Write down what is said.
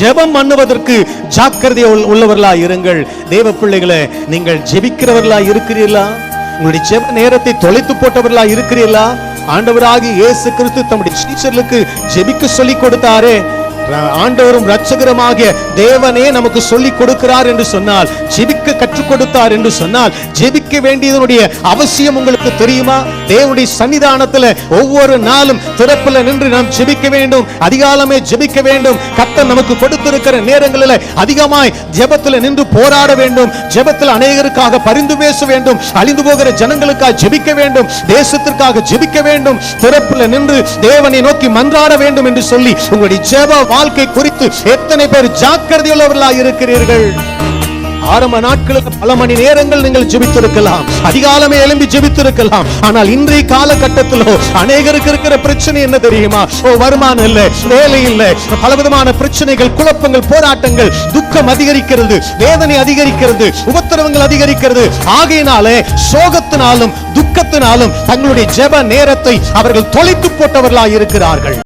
ஜெபம் பண்ணுவதற்கு ஜாக்கிரதை உள்ளவர்களா இருங்கள். தேவ பிள்ளைகளை நீங்கள் ஜெபிக்கிறவர்களா இருக்கிறீர்களா? உங்களுடைய ஜெப நேரத்தை தொலைத்து போட்டவர்களா இருக்கிறீர்களா? ஆண்டவராகி இயேசு கிறிஸ்து தம்முடைய டீச்சர்களுக்கு ஜெபிக்க சொல்லி கொடுத்தாரே. ஆண்டவரும் ரட்சகரமாகிய தேவனே நமக்கு சொல்லி கொடுக்கிறார் என்று சொன்னால் ஜெபிக்க கற்றுக் கொடுத்தார் என்று சொன்னால் ஜெபிக்க வேண்டியதனுடைய அவசியம் உங்களுக்கு தெரியுமா? தேவனுடைய சன்னிதானத்துல ஒவ்வொரு நாளும் திறப்புல நின்று நாம் ஜெபிக்க வேண்டும் அதிகாலமே ஜெபிக்க வேண்டும். கத்தன் நமக்கு கொடுத்திருக்கிற நேரங்களில் அதிகமாய் ஜெபத்துல நின்று போராட வேண்டும் ஜெபத்தில் அநேகருக்காக பரிந்து பேச வேண்டும் அழிந்து போகிற ஜனங்களுக்காக ஜெபிக்க வேண்டும் தேசத்திற்காக ஜெபிக்க வேண்டும் திறப்புல நின்று தேவனை நோக்கி மன்றாட வேண்டும் என்று சொல்லி உங்களுடைய ஜெப வாழ்க்கை குறித்து எத்தனை பேர் ஜாக்கிரதையுள்ளவர்களாக இருக்கிறீர்கள்? ஆரம்ப நாட்களுக்கு பல மணி நேரங்கள் நீங்கள் ஜெபித்திருக்கலாம். அதிகாலமே எழும்பி ஜெபித்திருக்கலாம். ஆனால் இன்றைய காலகட்டத்திலோ அநேகருக்கு இருக்கிற பிரச்சனை என்ன தெரியுமா? ஓ வருமானம் இல்லை வேலை இல்லை. பலவிதமான பிரச்சனைகள் குழப்பங்கள் போராட்டங்கள் துக்கம் அதிகரிக்கிறது வேதனை அதிகரிக்கிறது உபத்திரவங்கள் அதிகரிக்கிறது. ஆகையினாலே சோகத்தினாலும் துக்கத்தினாலும் தங்களுடைய ஜெப நேரத்தை அவர்கள் தொலைத்து போட்டவர்களாக இருக்கிறார்கள்.